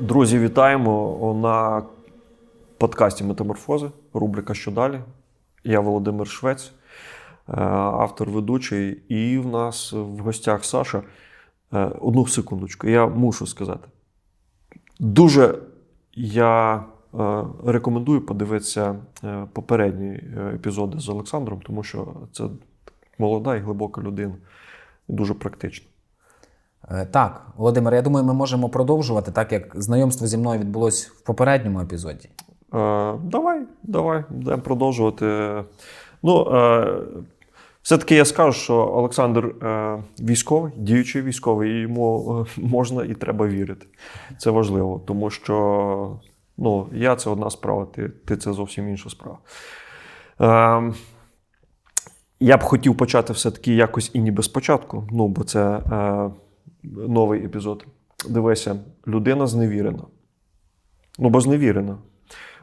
Друзі, вітаємо на подкасті Метаморфози. Рубрика Що далі? Я Володимир Швець, е, автор ведучий, і в нас в гостях Саша. Е, Одну секундочку, я мушу сказати. Дуже я е, рекомендую подивитися попередні епізоди з Олександром, тому що це молода і глибока людина, дуже практична. Е, Так, Володимир, я думаю, ми можемо продовжувати, так як знайомство зі мною відбулось в попередньому епізоді. Е, давай, давай, будемо продовжувати. Ну, е, все-таки я скажу, що Олександр е, військовий, діючий військовий, і йому е, можна і треба вірити. Це важливо, тому що ну, я це одна справа, ти, ти це зовсім інша справа. Е, я б хотів почати все-таки якось і ніби спочатку, ну, бо це е, новий епізод. Дивися, людина зневірена. Ну, бо зневірена.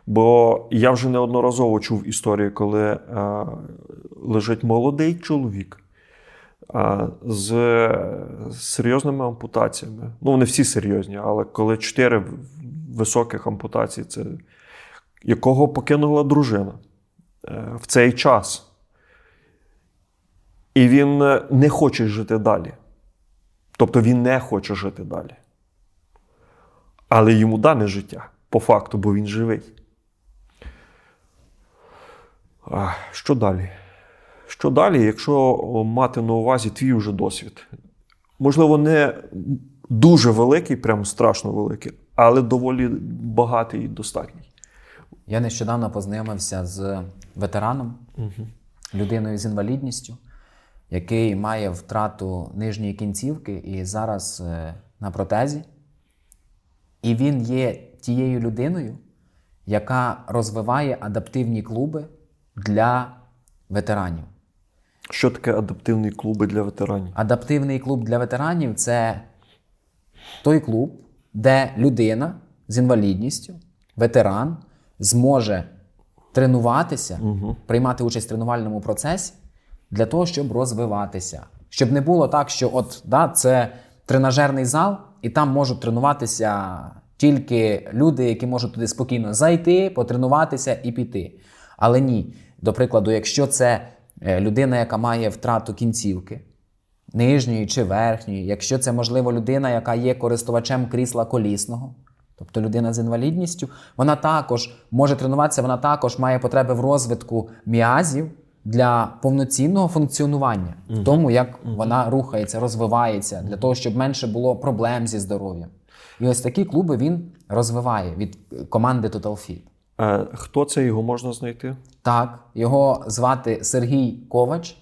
Бо я вже неодноразово чув історії, коли е, лежить молодий чоловік е, з серйозними ампутаціями. Ну, вони всі серйозні, але коли чотири високих ампутації, це якого покинула дружина е, в цей час. І він не хоче жити далі. Тобто він не хоче жити далі. Але йому дане життя по факту, бо він живий. А, Що далі? Що далі, якщо мати на увазі твій вже досвід? Можливо, не дуже великий, прям страшно великий, але доволі багатий і достатній. Я нещодавно познайомився з ветераном, людиною з інвалідністю, який має втрату нижньої кінцівки і зараз е, на протезі. І він є тією людиною, яка розвиває адаптивні клуби для ветеранів. Що таке адаптивні клуби для ветеранів? Адаптивний клуб для ветеранів це той клуб, де людина з інвалідністю, ветеран, зможе тренуватися, приймати участь в тренувальному процесі для того, щоб розвиватися. Щоб не було так, що от да, це тренажерний зал, і там можуть тренуватися тільки люди, які можуть туди спокійно зайти, потренуватися і піти. Але ні. До прикладу, якщо це е, людина, яка має втрату кінцівки, нижньої чи верхньої, якщо це можливо людина, яка є користувачем крісла колісного, тобто людина з інвалідністю, вона також може тренуватися, вона також має потреби в розвитку м'язів для повноцінного функціонування, в тому, як вона рухається, розвивається, для того, щоб менше було проблем зі здоров'ям. І ось такі клуби він розвиває від команди Total Fit. Е, хто це його можна знайти? Так, його звати Сергій Ковач.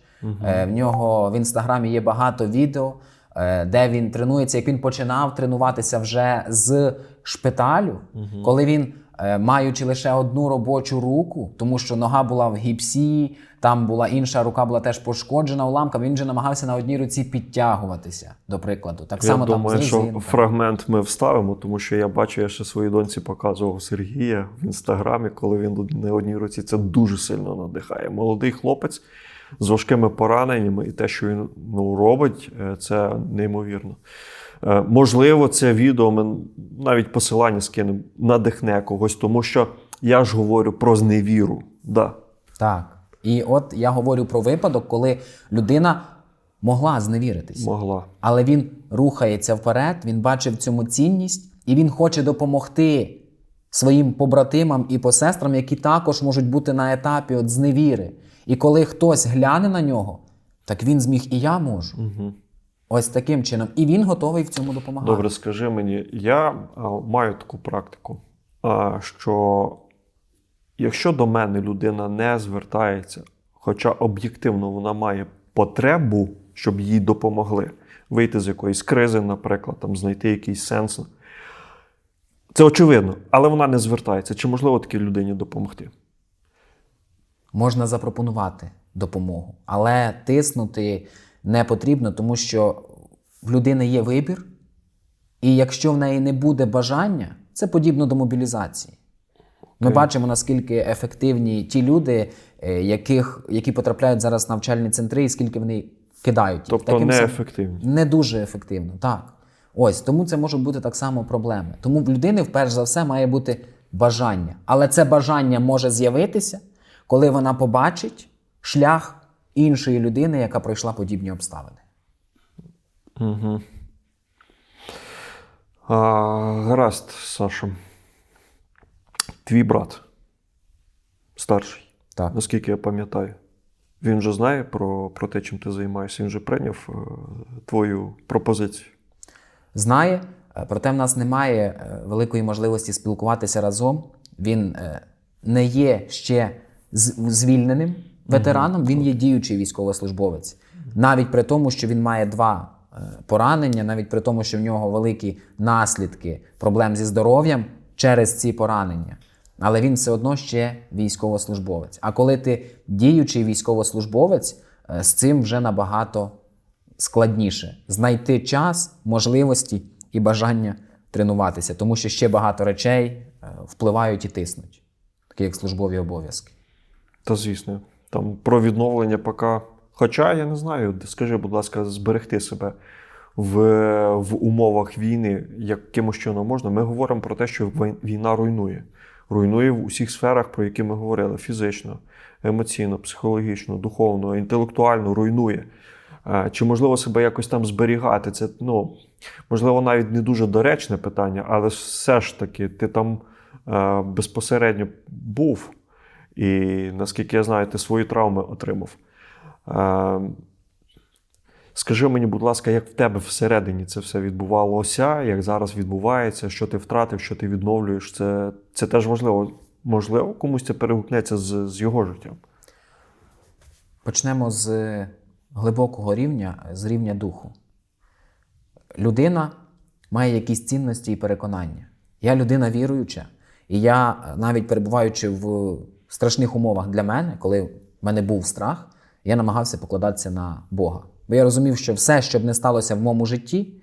Е, в нього в інстаграмі є багато відео, е, де він тренується. Як він починав тренуватися вже з шпиталю, коли він, маючи лише одну робочу руку, тому що нога була в гіпсі, там була інша рука була теж пошкоджена уламком. Він же намагався на одній руці підтягуватися, до прикладу. Так само я там що фрагмент ми вставимо, тому що я бачу, я ще своїй доньці показував Сергія в інстаграмі, коли він на одній руці. Це дуже сильно надихає. Молодий хлопець з важкими пораненнями, і те, що він ну, робить, е, це неймовірно. Е, Можливо, це відео навіть посилання скинемо, надихне когось, тому що я ж говорю про зневіру. Да. Так. І от я говорю про випадок, коли людина могла зневіритися. Могла. Але він рухається вперед, він бачив цьому цінність, і він хоче допомогти своїм побратимам і посестрам, які також можуть бути на етапі от зневіри. І коли хтось гляне на нього, так він зміг і я можу. Угу. Ось таким чином. І він готовий в цьому допомагати. Добре, скажи мені, я маю таку практику, що якщо до мене людина не звертається, хоча об'єктивно вона має потребу, щоб їй допомогли вийти з якоїсь кризи, наприклад, там, знайти якийсь сенс. Це очевидно, але вона не звертається. Чи можливо такій людині допомогти? Можна запропонувати допомогу, але тиснути не потрібно, тому що в людини є вибір, і якщо в неї не буде бажання, це подібно до мобілізації. Ми бачимо, наскільки ефективні ті люди, е, яких, які потрапляють зараз в навчальні центри, і скільки вони кидають їх. Тобто Таким. Не дуже ефективно, так. Ось тому це можуть бути так само проблеми. Тому в людини, вперше за все, має бути бажання. Але це бажання може з'явитися, коли вона побачить шлях іншої людини, яка пройшла подібні обставини. А, гаразд, Саша. Твій брат старший, Так. наскільки я пам'ятаю. Він же знає про, про те, чим ти займаєшся. Він же прийняв е, твою пропозицію. знає, е, проте в нас немає е, великої можливості спілкуватися разом. Він е, не є ще звільненим ветераном, він є діючий військовослужбовець. Навіть при тому, що він має два е, поранення, навіть при тому, що в нього великі наслідки проблем зі здоров'ям через ці поранення. Але він все одно ще військовослужбовець. А коли ти діючий військовослужбовець, е, з цим вже набагато складніше знайти час, можливості і бажання тренуватися, тому що ще багато речей е, впливають і тиснуть, такі як службові обов'язки. Та звісно, там про відновлення поки. Хоча я не знаю, скажи, будь ласка, зберегти себе в, в умовах війни якимось чином можна. Ми говоримо про те, що війна руйнує. Руйнує в усіх сферах, про які ми говорили: фізично, емоційно, психологічно, духовно, інтелектуально руйнує. Е, Чи можливо себе якось там зберігати? Це ну, можливо навіть не дуже доречне питання, але все ж таки ти там е, безпосередньо був. І наскільки я знаю, ти свої травми отримав. Е, Скажи мені, будь ласка, як в тебе всередині це все відбувалося, як зараз відбувається, що ти втратив, що ти відновлюєш? Це, це теж важливо. Можливо, комусь це перегукнеться з, з його життям. Почнемо з глибокого рівня, з рівня духу. Людина має якісь цінності і переконання. Я людина віруюча, і я, навіть перебуваючи в страшних умовах для мене, коли в мене був страх, я намагався покладатися на Бога. Бо я розумів, що все, що б не сталося в моєму житті,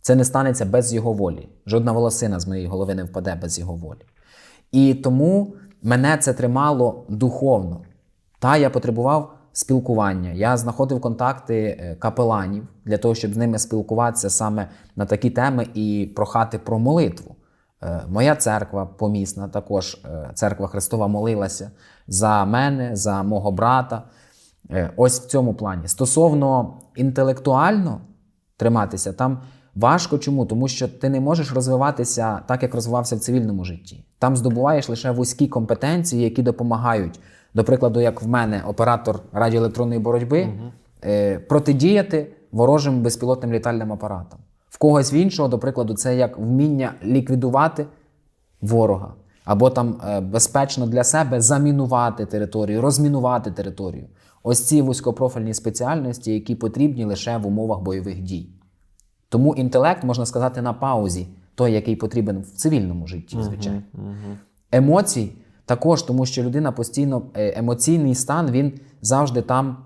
це не станеться без його волі. Жодна волосина з моєї голови не впаде без його волі. І тому мене це тримало духовно. Та я потребував спілкування. Я знаходив контакти е, капеланів для того, щоб з ними спілкуватися саме на такі теми і прохати про молитву. Е, Моя церква помісна, також е, церква Христова молилася за мене, за мого брата. Е, Ось в цьому плані. Стосовно інтелектуально триматися, там важко чому? Тому що ти не можеш розвиватися так, як розвивався в цивільному житті. Там здобуваєш лише вузькі компетенції, які допомагають. До прикладу, як в мене оператор радіоелектронної боротьби, е, протидіяти ворожим безпілотним літальним апаратам. В когось в іншого, до прикладу, це як вміння ліквідувати ворога, або там е, безпечно для себе замінувати територію, розмінувати територію. Ось ці вузькопрофільні спеціальності, які потрібні лише в умовах бойових дій. Тому інтелект, можна сказати, на паузі, той, який потрібен в цивільному житті, звичайно. Емоцій також, тому що людина постійно е, емоційний стан, він завжди там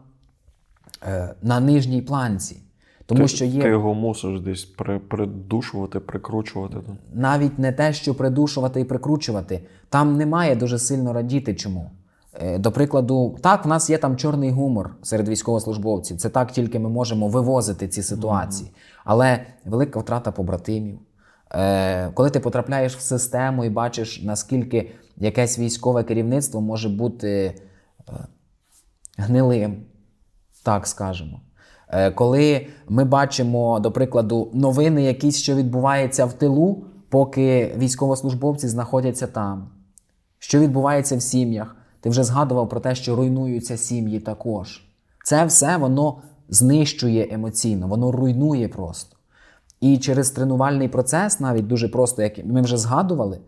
е, на нижній планці. Тому ти, що є ти його мусиш десь при, придушувати, прикручувати. навіть не те, що придушувати і прикручувати, там немає дуже сильно радіти чому. Е, До прикладу, так, в нас є там чорний гумор серед військовослужбовців. Це так тільки ми можемо вивозити ці ситуації. Але велика втрата побратимів. Е, Коли ти потрапляєш в систему і бачиш, наскільки якесь військове керівництво може бути е, гнилим, так скажемо. Е, Коли ми бачимо, до прикладу, новини, якісь, що відбувається в тилу, поки військовослужбовці знаходяться там, що відбувається в сім'ях, ти вже згадував про те, що руйнуються сім'ї також. Це все воно знищує емоційно, воно руйнує просто. І через тренувальний процес, навіть дуже просто, як ми вже згадували,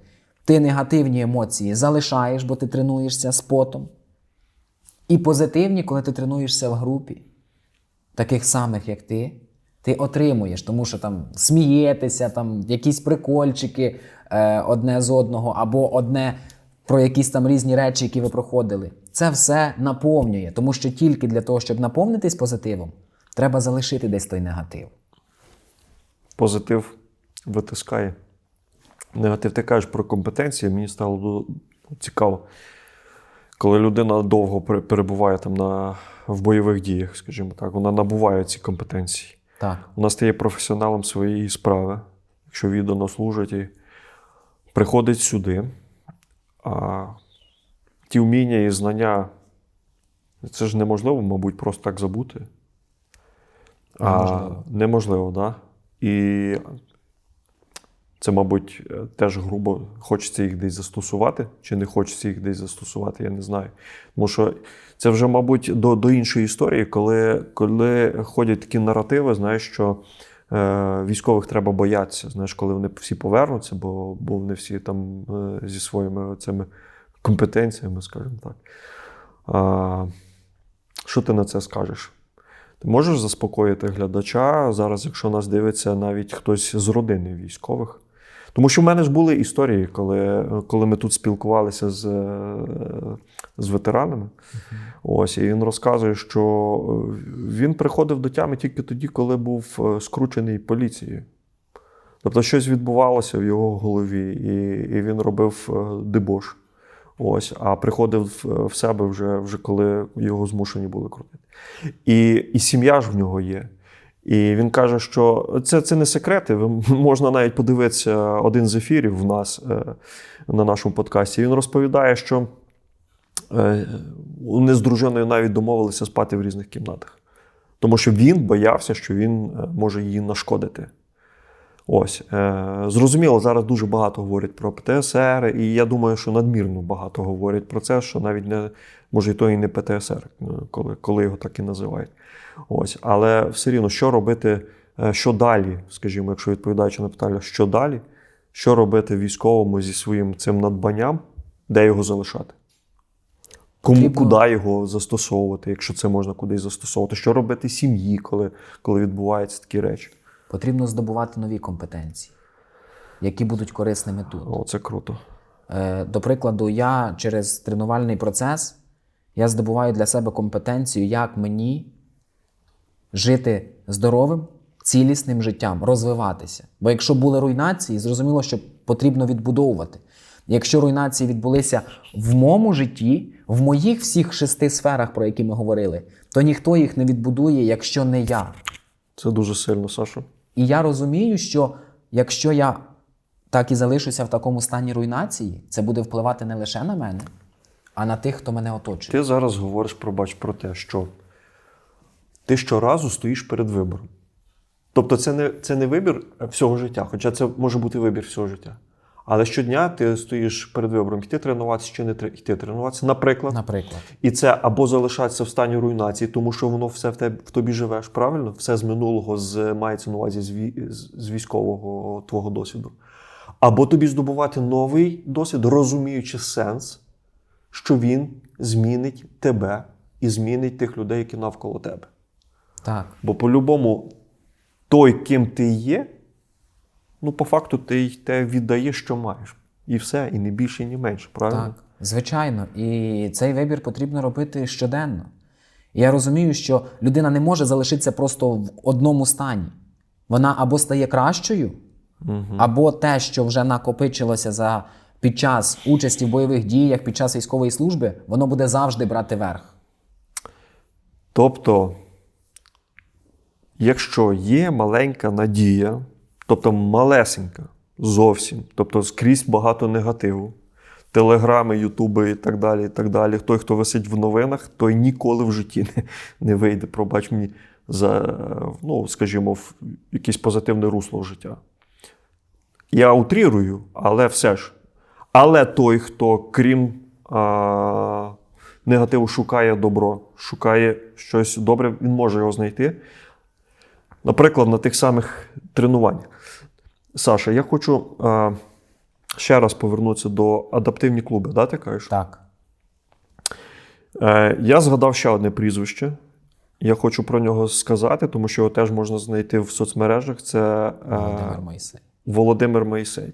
ти негативні емоції залишаєш, бо ти тренуєшся з потом. І позитивні, коли ти тренуєшся в групі, таких самих, як ти, ти отримуєш, тому що там смієтеся, там якісь прикольчики е, одне з одного, або одне про якісь там різні речі, які ви проходили. Це все наповнює, тому що тільки для того, щоб наповнитись позитивом, треба залишити десь той негатив. Позитив витискає. Негатив, ти кажеш про компетенції, мені стало цікаво. Коли людина довго перебуває там на, в бойових діях, скажімо так, вона набуває ці компетенції. Так. Вона стає професіоналом своєї справи, якщо віддано служить і приходить сюди. А ті вміння і знання це ж неможливо, мабуть, просто так забути. Неможливо. А, неможливо, так. Да? І це, мабуть, е, теж грубо хочеться їх десь застосувати, чи не хочеться їх десь застосувати, я не знаю. Тому що це вже, мабуть, до, до іншої історії, коли, коли ходять такі наративи, знаєш, що е, військових треба боятися, знаєш, коли вони всі повернуться, бо, бо вони всі там е, зі своїми цими компетенціями, скажімо так. А, що ти на це скажеш? Ти можеш заспокоїти глядача зараз, якщо нас дивиться навіть хтось з родини військових? Тому що в мене ж були історії, коли, коли ми тут спілкувалися з, з ветеранами. Ось, і він розказує, що е, він приходив до тями тільки тоді, коли був е, скручений поліцією. Тобто щось відбувалося в його голові, і, і він робив е, дебош. Ось, а приходив в себе вже, вже коли його змушені були крутити. І, і сім'я ж в нього є. І він каже, що це, це не секрети. Можна навіть подивитися один з ефірів в нас е, на нашому подкасті. Він розповідає, що е, вони з дружиною навіть домовилися спати в різних кімнатах. Тому що він боявся, що він е, може її нашкодити. Ось е, зрозуміло, зараз дуже багато говорять про ПТСР, і я думаю, що надмірно багато говорять про це, що навіть не може і то і не ПТСР, е, коли, коли його так і називають. Ось, але все рівно, що робити, е, що далі, скажімо, якщо відповідаючи на питання, що далі, що робити військовому зі своїм цим надбанням, де його залишати? Кому куди його застосовувати, якщо це можна кудись застосовувати? Що робити сім'ї, коли, коли відбуваються такі речі? Потрібно здобувати нові компетенції, які будуть корисними тут. О, це круто. Е, До прикладу, я через тренувальний процес я здобуваю для себе компетенцію, як мені жити здоровим, цілісним життям, розвиватися. Бо якщо були руйнації, зрозуміло, що потрібно відбудовувати. Якщо руйнації відбулися в моєму житті, в моїх всіх шести сферах, про які ми говорили, то ніхто їх не відбудує, якщо не я. Це дуже сильно, Саша. І я розумію, що якщо я так і залишуся в такому стані руйнації, це буде впливати не лише на мене, а на тих, хто мене оточує. Ти зараз говориш пробач про те, що ти щоразу стоїш перед вибором. Тобто, це не, це не вибір всього життя, хоча це може бути вибір всього життя. Але щодня ти стоїш перед вибором, йти тренуватися чи не йти тренуватися, наприклад. Наприклад, І це або залишатися в стані руйнації, тому що воно все в, тебе, в тобі живеш, правильно? Все з минулого, з, мається на увазі з, ві- з, з військового твого досвіду. Або тобі здобувати новий досвід, розуміючи сенс, що він змінить тебе і змінить тих людей, які навколо тебе. так. Бо по-любому, той, ким ти є, ну, по факту, ти й те віддаєш, що маєш. І все, і не більше, і не менше, правильно? Так, звичайно. І цей вибір потрібно робити щоденно. І я розумію, що людина не може залишитися просто в одному стані. Вона або стає кращою, або те, що вже накопичилося за, під час участі в бойових діях, під час військової служби, воно буде завжди брати верх. Тобто, якщо є маленька надія, тобто малесенька, зовсім, тобто скрізь багато негативу, телеграми, ютуби і так далі, і так далі. Той, хто висить в новинах, той ніколи в житті не, не вийде, пробач мені, за, ну, скажімо, в якесь позитивне русло в життя. Я утрірую, але все ж. Але той, хто крім а, негативу шукає добро, шукає щось добре, він може його знайти. Наприклад, на тих самих тренуваннях. Саша, я хочу а, ще раз повернутися до адаптивні клуби, да, ти кажеш? Так. Е, я згадав ще одне прізвище. Я хочу про нього сказати, тому що його теж можна знайти в соцмережах. Це е, Володимир Моїсей. Володимир Моїсей.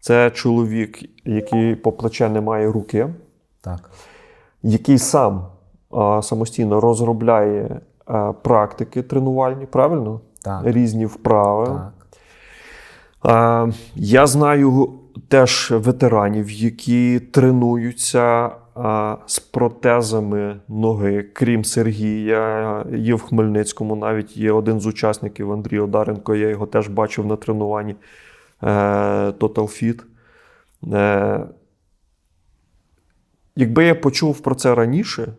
Це чоловік, який по плече не має руки, Так. який сам а, самостійно розробляє а, практики тренувальні, правильно? Так. Різні вправи. Так. Я знаю теж ветеранів, які тренуються з протезами ноги, крім Сергія, є в Хмельницькому. Навіть є один з учасників Андрій Одаренко. Я його теж бачив на тренуванні е, Total Fit. Е, якби я почув про це раніше,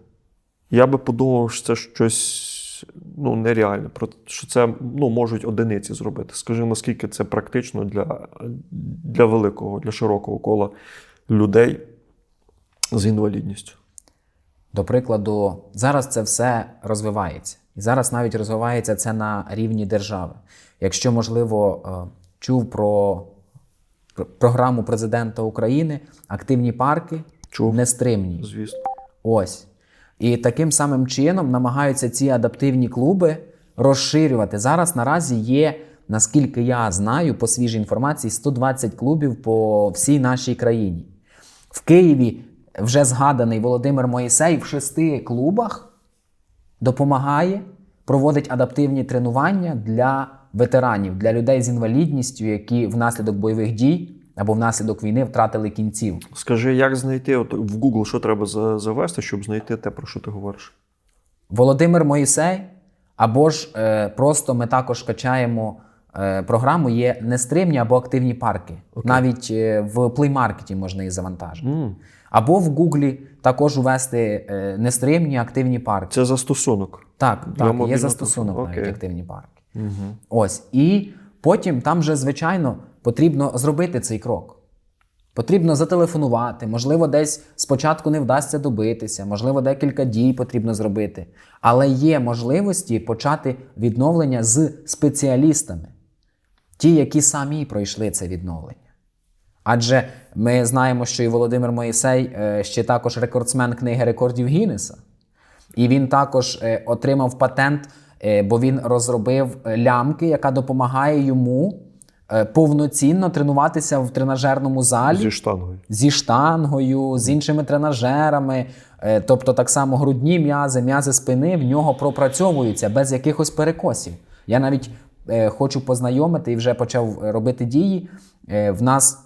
я би подумав, що це щось ну, нереальне, про- що це ну, можуть одиниці зробити. Скажи, наскільки це практично для, для великого, для широкого кола людей з інвалідністю. До прикладу, зараз це все розвивається. І зараз навіть розвивається це на рівні держави. Якщо, можливо, е, чув про програму президента України Активні парки Чув. нестримні. Звісно. Ось. І таким самим чином намагаються ці адаптивні клуби розширювати. Зараз наразі є, наскільки я знаю, по свіжій інформації, 120 клубів по всій нашій країні. В Києві вже згаданий Володимир Моїсей в шести клубах допомагає, проводить адаптивні тренування для ветеранів, для людей з інвалідністю, які внаслідок бойових дій або внаслідок війни втратили кінців. Скажи, як знайти от в Google, що треба завести, щоб знайти те, про що ти говориш? Володимир Моїсей, або ж е, просто ми також качаємо е, програму, є нестримні або активні парки. Навіть е, в Play Market можна їх завантажити. М, Або в Гуглі також ввести е, нестримні активні парки. Це застосунок. Так, Для так, є застосунок телефону. навіть активні парки. Угу. Ось. І потім там вже, звичайно, потрібно зробити цей крок. Потрібно зателефонувати, можливо, десь спочатку не вдасться добитися, можливо, декілька дій потрібно зробити. Але є можливості почати відновлення з спеціалістами, ті, які самі пройшли це відновлення. Адже ми знаємо, що і Володимир Моїсей е, ще також рекордсмен книги рекордів Гіннеса. І він також е, отримав патент, е, бо він розробив лямки, яка допомагає йому повноцінно тренуватися в тренажерному залі Зі штангою. зі штангою, з іншими тренажерами. Е, Тобто, так само грудні м'язи, м'язи спини в нього пропрацьовуються без якихось перекосів. Я навіть е, хочу познайомити і вже почав е, робити дії. Е, в нас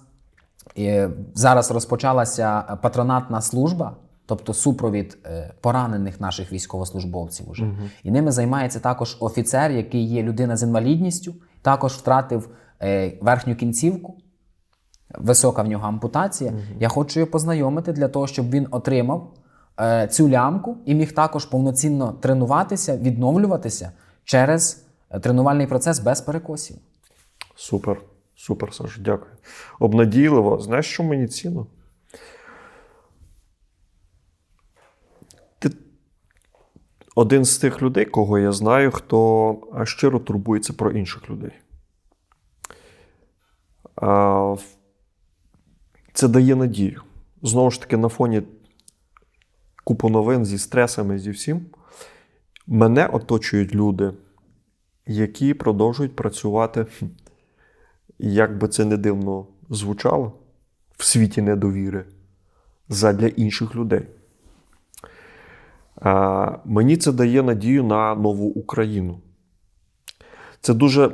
е, зараз розпочалася патронатна служба, тобто супровід е, поранених наших військовослужбовців. Уже. І ними займається також офіцер, який є людина з інвалідністю, також втратив е, верхню кінцівку висока в нього ампутація. Я хочу його познайомити для того, щоб він отримав е, цю лямку і міг також повноцінно тренуватися, відновлюватися через е, тренувальний процес без перекосів. Супер, супер, Саш, дякую. Обнадійливо. Знаєш, що мені цінно? Ти один з тих людей, кого я знаю, хто щиро турбується про інших людей. Це дає надію. Знову ж таки, на фоні купу новин зі стресами, зі всім. Мене оточують люди, які продовжують працювати як би це не дивно звучало, в світі недовіри задля інших людей. Мені це дає надію на нову Україну. Це дуже,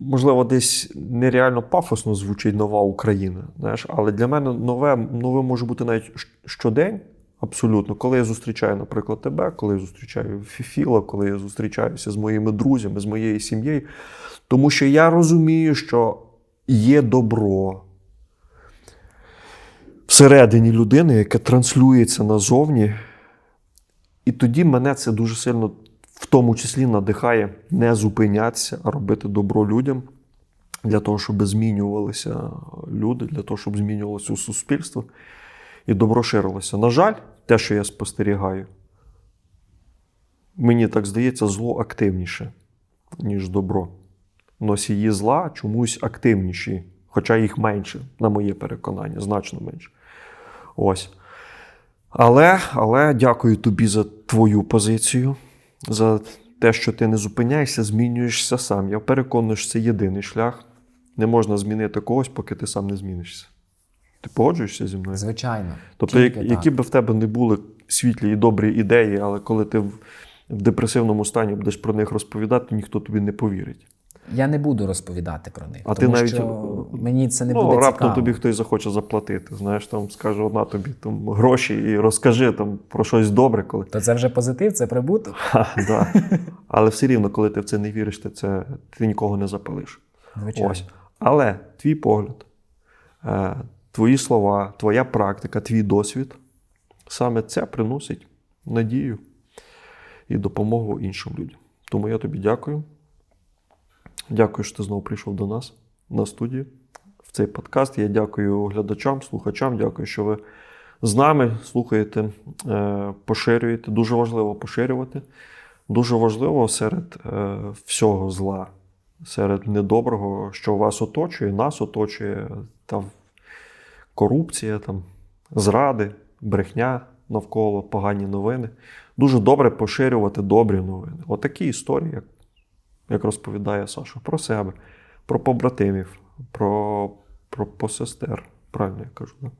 можливо, десь нереально пафосно звучить нова Україна. Знаєш, але для мене нове, нове може бути навіть щодень. Абсолютно, коли я зустрічаю, наприклад, тебе, коли я зустрічаю Фіфіла, коли я зустрічаюся з моїми друзями, з моєю сім'єю, тому що я розумію, що є добро всередині людини, яке транслюється назовні. І тоді мене це дуже сильно, в тому числі, надихає не зупинятися, а робити добро людям для того, щоб змінювалися люди, для того, щоб змінювалося суспільство і добро ширилося. На жаль, те, що я спостерігаю, мені так здається, зло активніше, ніж добро. Носії зла чомусь активніші, хоча їх менше, на моє переконання, значно менше. Ось. Але, але дякую тобі за твою позицію, за те, що ти не зупиняєшся, змінюєшся сам. Я переконую, що це єдиний шлях. Не можна змінити когось, поки ти сам не змінишся. Ти погоджуєшся зі мною? Звичайно. Тобто, Тільки як- які би в тебе не були світлі і добрі ідеї, але коли ти в, в депресивному стані будеш про них розповідати, ніхто тобі не повірить. Я не буду розповідати про них, А ти навіть, що мені це не ну, буде раптом цікаво. тобі хтось захоче заплатити. Знаєш, там скаже, одна тобі там гроші і розкажи там про щось добре, коли. То це вже позитив, це прибуток. Ха, да. Але все рівно, коли ти в це не віриш, ти, це, ти нікого не запалиш. Звичайно. Ось. Але твій погляд, е, твої слова, твоя практика, твій досвід саме це приносить надію і допомогу іншим людям. Тому я тобі дякую. Дякую, що ти знову прийшов до нас на студію в цей подкаст. Я дякую глядачам, слухачам. Дякую, що ви з нами слухаєте, е, поширюєте. Дуже важливо поширювати. Дуже важливо серед е, всього зла, серед недоброго, що вас оточує, нас оточує, там корупція, там, зради, брехня навколо, погані новини. Дуже добре поширювати добрі новини. Отакі історії, як, як розповідає Саша, про себе, про побратимів, про, про посестер. Правильно я кажу. Да?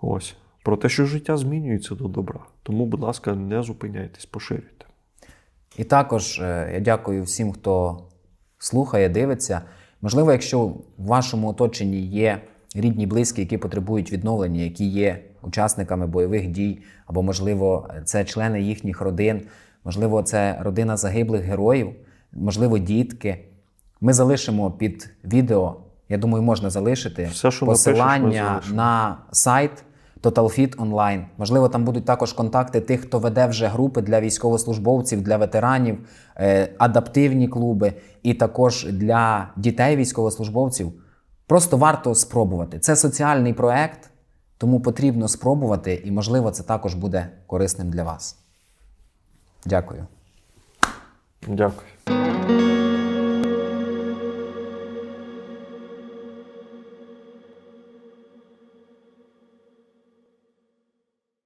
Ось. Про те, що життя змінюється до добра. Тому, будь ласка, не зупиняйтесь, поширюйте. І також е, я дякую всім, хто слухає, дивиться. Можливо, якщо в вашому оточенні є рідні, близькі, які потребують відновлення, які є учасниками бойових дій, або, можливо, це члени їхніх родин, можливо, це родина загиблих героїв, можливо, дітки. Ми залишимо під відео, я думаю, можна залишити Все, що посилання залишимо. на сайт TotalFit Online. Можливо, там будуть також контакти тих, хто веде вже групи для військовослужбовців, для ветеранів, е, адаптивні клуби і також для дітей військовослужбовців. Просто варто спробувати. Це соціальний проект, тому потрібно спробувати, і можливо, це також буде корисним для вас. Дякую. Дякую.